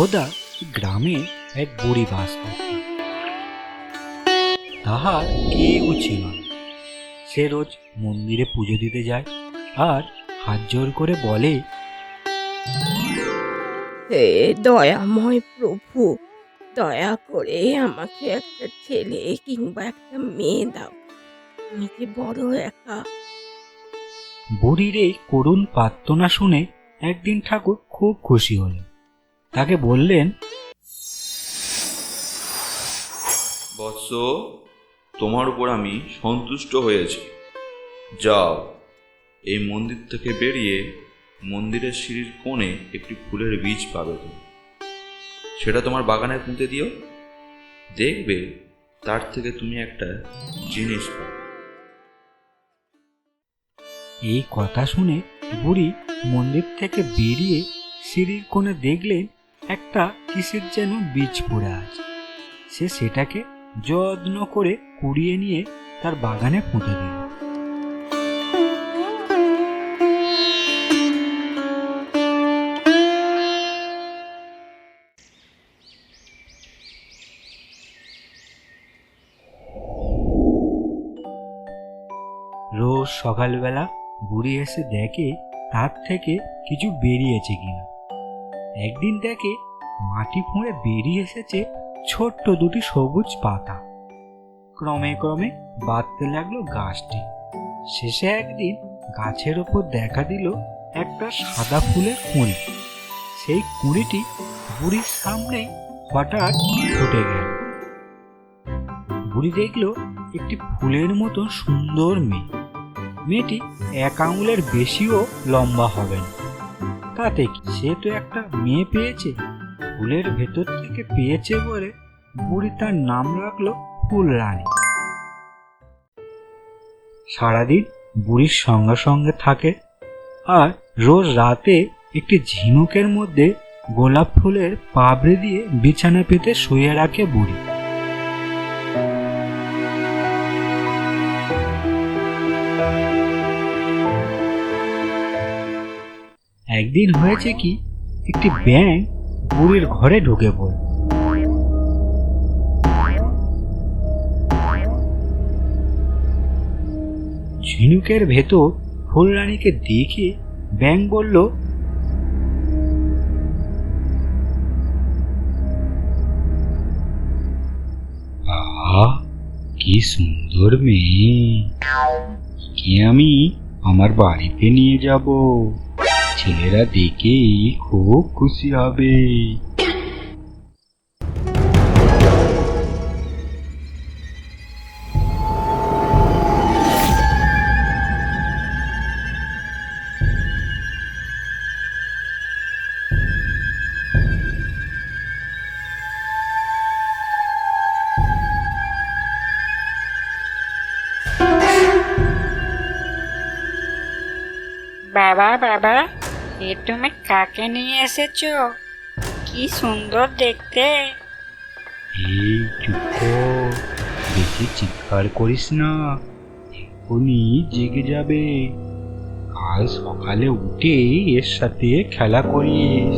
একদা গ্রামে এক বুড়ি বাস করত। তাহার কেউ ছিল না। সে রোজ মন্দিরে পুজো দিতে যায় আর হাত জোর করে বলে হে দয়াময় প্রভু দয়া করে আমাকে একটা ছেলে কিংবা একটা মেয়ে দাও। আমি যে বড় একা? বুড়ির এই করুণ প্রার্থনা শুনে একদিন ঠাকুর খুব খুশি হলেন। তাকে বললেন বৎস তোমার উপর আমি সন্তুষ্ট হয়েছি। যাও এই মন্দির থেকে বেরিয়ে মন্দিরের সিঁড়ির কোণে একটি ফুলের বীজ পাবে তুমি। সেটা তোমার বাগানে পুঁতে দিও। দেখবে তার থেকে তুমি একটা জিনিস পাবে। এই কথা শুনে বুড়ি মন্দির থেকে বেরিয়ে সিঁড়ির কোণে দেখলেন একটা কিসের যেন বীজ পড়ে আছে। সে সেটাকে যত্ন করে কুড়িয়ে নিয়ে তার বাগানে পুঁতে দিল। রোজ সকালবেলা বুড়ি এসে দেখে তার থেকে কিছু বেরিয়েছে কিনা। একদিন দেখে মাটি ফুঁড়ে বেরিয়ে এসেছে ছোট্ট দুটি সবুজ পাতা। ক্রমে ক্রমে বাড়তে লাগল গাছটি। শেষে একদিন গাছের ওপর দেখা দিল একটা সাদা ফুলের কুঁড়ি। সেই কুঁড়িটি বুড়ির সামনেই হঠাৎ ফুটে গেল। বুড়ি দেখল একটি ফুলের মতো সুন্দর মেয়ে। মেয়েটি এক আঙুলের বেশিও লম্বা হবে না। তাতে কি সে তো একটা মেয়ে পেয়েছে ফুলের ভেতর থেকে পেয়েছে বলে বুড়ি তার নাম রাখল ফুল রানী সারাদিন বুড়ির সঙ্গে সঙ্গে থাকে আর রোজ রাতে একটি ঝিনুকের মধ্যে গোলাপ ফুলের পাবড়ে দিয়ে বিছানা পেতে শুয়ে রাখে বুড়ি একদিন হয়েছে কি, একটি ব্যাঙ বুড়ির ঘরে ঢুকে পড়ল। ঝিনুকের ভেতর ফুলরানীকে দেখে ব্যাঙ বলল কি সুন্দর মেয়ে। কি আমি আমার বাড়িতে নিয়ে যাব। ছেলেরা দেখেই খুব খুশি হবে বাবা বাবা এ তুমি কাকে নিয়ে এসেছ? কি সুন্দর দেখতে। এই চুপ বেশি চিৎকার করিস না। এক্ষুনি জেগে যাবে। কাল সকালে উঠে এর সাথে খেলা করিস।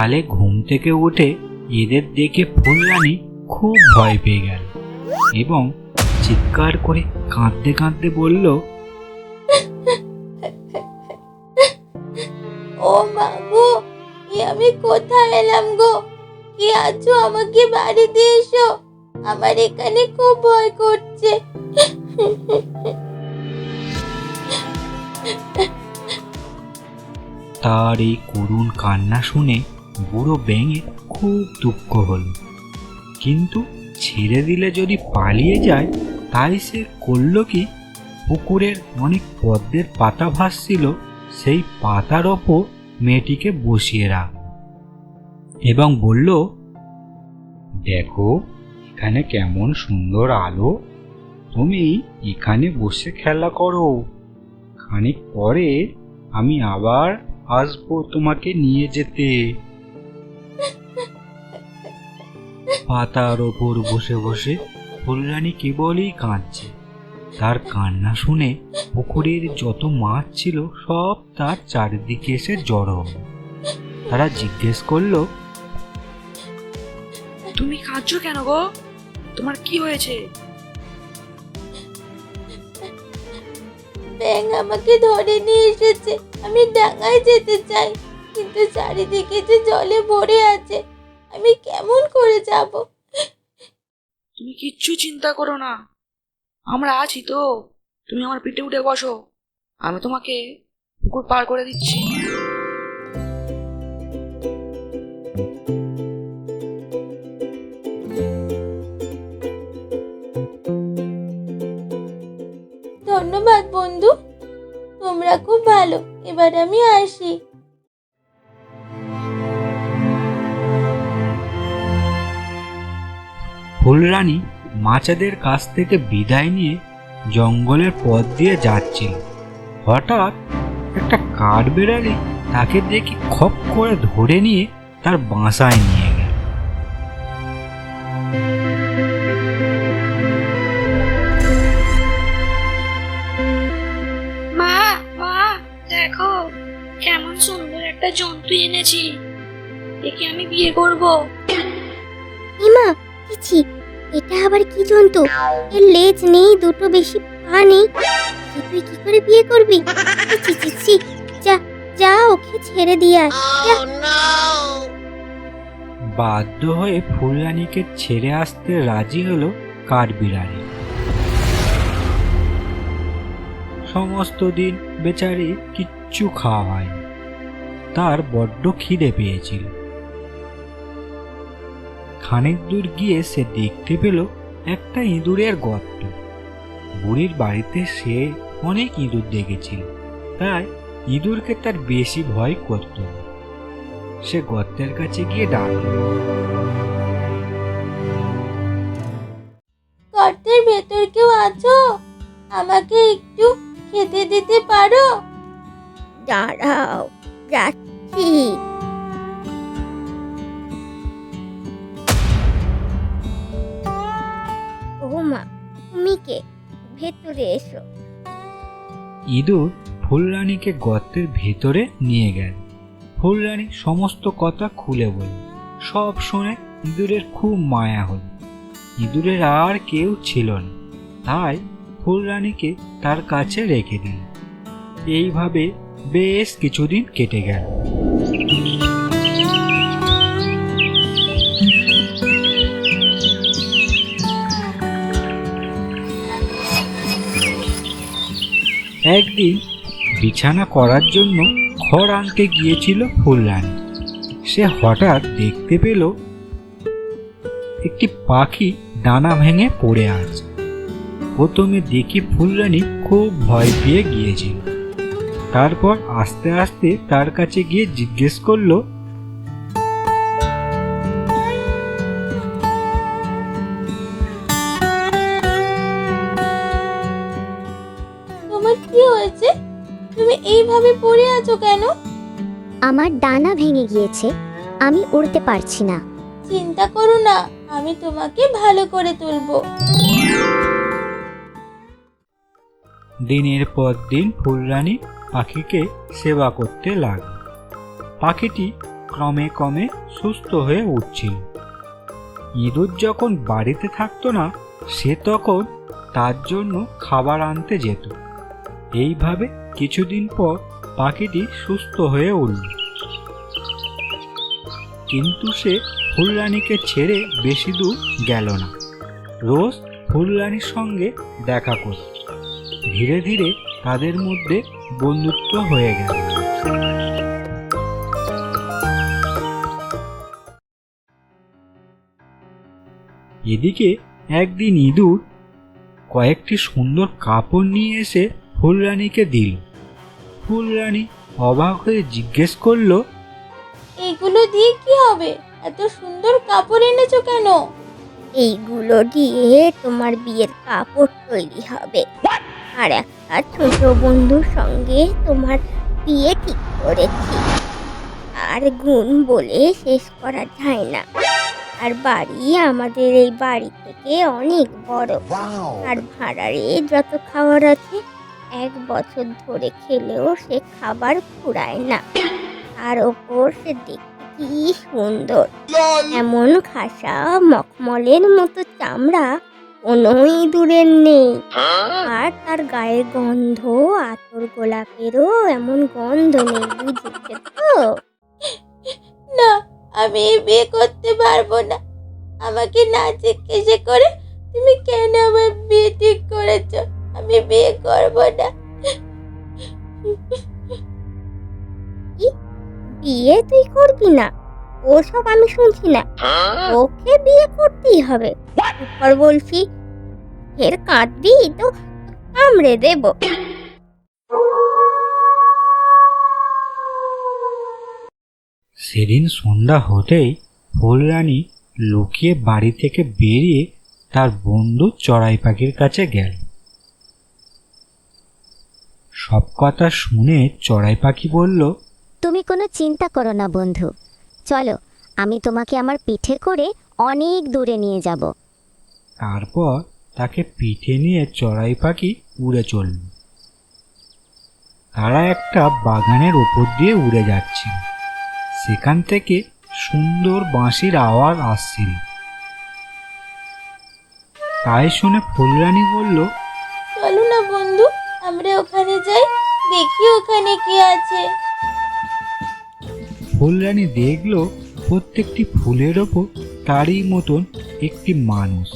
সকালে ঘুম থেকে উঠে এদের দেখে ফুলরানী খুব ভয় পেয়ে গেল এবং চিৎকার করে কাঁদতে কাঁদতে বলল ও মা গো এ আমি কোথায় এলাম গো? কে আছো? আমাকে বাড়িতে এসো। আমার এখানে খুব ভয় করছে। তার এই করুণ কান্না শুনে বুড়ো ব্যাঙের খুব দুঃখ হলো। কিন্তু ছেড়ে দিলে যদি পালিয়ে যায়, তাই সে করল কি? পুকুরের অনেক পদ্মের পাতা ভাসছিল, সেই পাতার ওপর মেয়েটিকে বসিয়ে রাখ। এবং বলল, দেখো, এখানে কেমন সুন্দর আলো। তুমি এখানে বসে খেলা করো। খানিক পরে আমি আবার আসব তোমাকে নিয়ে যেতে। পাতার ওপর বসে বসে ফুলরানী কেবলই কাঁদছে। তার কান্না শুনে পুকুরের যত মাছ ছিল সব তার চারিদিকে এসে জড়ো হলো। তারা জিজ্ঞেস করল তুমি কাঁদছো কেন গো? তোমার কি হয়েছে? ব্যাং আমাকে ধরে নিয়ে এসেছে। আমি ডাঙায় যেতে চাই কিন্তু চারিদিকে যে জলে ভরে আছে আমি কেমন করে যাব? তুমি কিচ্ছু চিন্তা করো না। আমরা আছি তো। তুমি আমার পিঠে উঠে বসো। আমি তোমাকে পুকুর পার করে দিচ্ছি। ধন্যবাদ বন্ধু। তোমরা খুব ভালো। এবার আমি আসি। ফুলরানী মাচাদের কাছ থেকে বিদায় নিয়ে জঙ্গলের পথ দিয়ে যাচ্ছিল। হঠাৎ একটা কাঠবেড়ালি তাকে দেখে খপ করে ধরে নিয়ে তার বাসায় নিয়ে গেল। মা মা দেখো কেমন সুন্দর একটা জন্তু এনেছি। একে আমি বিয়ে করব। ইমা কিছি এটা আবার কি জন্তু? এর লেজ নেই দুটো বেশি পা নেই। তুই কি করে বিয়ে করবি? ছি ছি ছি যা যা ওকে ছেড়ে দিয়ে আয়। যা। বাধ্য হয়ে ফুলরানীকে ছেড়ে আসতে রাজি হলো কাঠবিড়ালি। সমস্ত দিন বেচারি কিচ্ছু খাওয়া হয়নি। তার বড্ড খিদে পেয়েছিল। খানিক দূর গিয়ে সে দেখতে পেল একটা ইঁদুরের গর্ত। বুড়ির বাড়িতে সে অনেক ইঁদুর দেখেছিল তাই ইঁদুরকে তার বেশি ভয় করত সে গর্তের কাছে গিয়ে ডাকল গর্তের ভেতর কেউ আছো? আমাকে একটু খেতে দিতে পারো? দাঁড়াও যাচ্ছি। তুমি কে ভেতরে এসো। ইঁদুর ফুলরানীকে গর্তের ভেতরে নিয়ে গেল। ফুলরানী সমস্ত কথা খুলে বলল। সব শুনে ইঁদুরের খুব মায়া হল। ইঁদুরের আর কেউ ছিল না। তাই ফুলরানীকে তার কাছে রেখে দিল। এইভাবে বেশ কিছুদিন কেটে গেল। একদিন বিছানা করার জন্য খড় আনতে গিয়েছিল ফুলরানী। সে হঠাৎ দেখতে পেল একটি পাখি ডানা ভেঙে পড়ে আছে। প্রথমে দেখে ফুলরানী খুব ভয় পেয়ে গিয়েছিল। তারপর আস্তে আস্তে তার কাছে গিয়ে জিজ্ঞেস করল তুমি এইভাবে পড়ে আছো কেন? আমার ডানা ভেঙে গিয়েছে আমি উড়তে পারছি না। চিন্তা করো না আমি তোমাকে ভালো করে তুলবো। দিনের পর দিন ফুলরানী পাখিকে সেবা করতে লাগল। পাখিটি ক্রমে ক্রমে সুস্থ হয়ে উঠছিল। ইঁদুর যখন বাড়িতে থাকতো না সে তখন তার জন্য খাবার আনতে যেত। এইভাবে কিছুদিন পর পাখিটি সুস্থ হয়ে উঠল। কিন্তু সে ফুলরানিকে ছেড়ে বেশি দূর গেল না। রোজ ফুলরানির সঙ্গে দেখা করত ধীরে ধীরে তাদের মধ্যে বন্ধুত্ব হয়ে গেল। এদিকে একদিন ইঁদুর কয়েকটি সুন্দর কাপড় নিয়ে এসে ফুলরানিকে দিল। ফুলরানী অবাক হয়ে জিজ্ঞেস করল এগুলো দিয়ে কি হবে? এত সুন্দর কাপড় এনেছো কেন? এইগুলো দিয়ে তোমার বিয়ের কাপড় তৈরি হবে। আর একটা ছোট বন্ধুর সঙ্গে তোমার বিয়ে ঠিক করেছি। আর গুণ বলে শেষ করা যায় না। আর বাড়ি আমাদের এই বাড়ি থেকে অনেক বড়। আর ভাড়ারে যত খাবার আছে এক বছর ধরে খেলেও সে খাবার ফুরায় না। আর ওপর সে দেখতে কি সুন্দর। এমন খাসা মখমলের মতো চামড়া কোনো ইঁদুরের নেই। আর তার গায়ের গন্ধ, আতর গোলাপেরও এমন গন্ধ নেই, বুঝেছে তো? না, আমি বিয়ে করতে পারব না। আমাকে না জিজ্ঞেসে করে তুমি কেন আমার বিয়ে ঠিক করেছ? আমি বিয়ে না। বিয়ে তুই করবি না? ওসব আমি শুনছি না। ওকে বিয়ে করতেই হবে। উপর বলছি ফের কাঁদবি তো কামড়ে দেব। সেদিন সন্ধ্যা হতেই ফুলরানী লুকিয়ে বাড়ি থেকে বেরিয়ে তার বন্ধু চড়াই পাখির কাছে গেল। সব কথা শুনে চড়াই পাখি বলল তুমি কোনো চিন্তা করো না বন্ধু। চলো আমি তোমাকে আমার পিঠে করে অনেক দূরে নিয়ে যাব। তারপর তাকে পিঠে নিয়ে চড়াই পাখি উড়ে চলল। তারা একটা বাগানের ওপর দিয়ে উড়ে যাচ্ছিল সেখান থেকে সুন্দর বাঁশির আওয়াজ আসছিল। তাই শুনে ফুলরানী বলল আমরা ওখানে যাই দেখি ওখানে কি আছে। ফুলরানী দেখল প্রত্যেকটি ফুলের ওপর তারই মতন একটি মানুষ।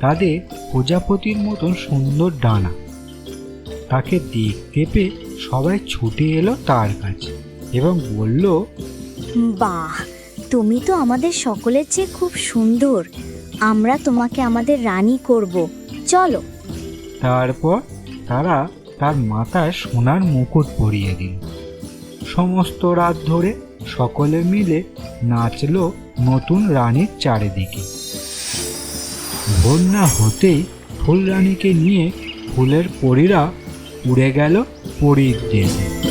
তাদের প্রজাপতির মতন সুন্দর ডানা। তাকে দেখতে পেয়ে সবাই ছুটে এলো তার কাছে এবং বলল বাহ তুমি তো আমাদের সকলের চেয়ে খুব সুন্দর। আমরা তোমাকে আমাদের রানী করব। চলো। তারপর তারা তার মাথায় সোনার মুকুট পরিয়ে দিল। সমস্ত রাত ধরে সকলে মিলে নাচল নতুন রানীর চারিদিকে। বন্যা হতেই ফুল রানীকে নিয়ে ফুলের পরীরা উড়ে গেল পরীর দেশে।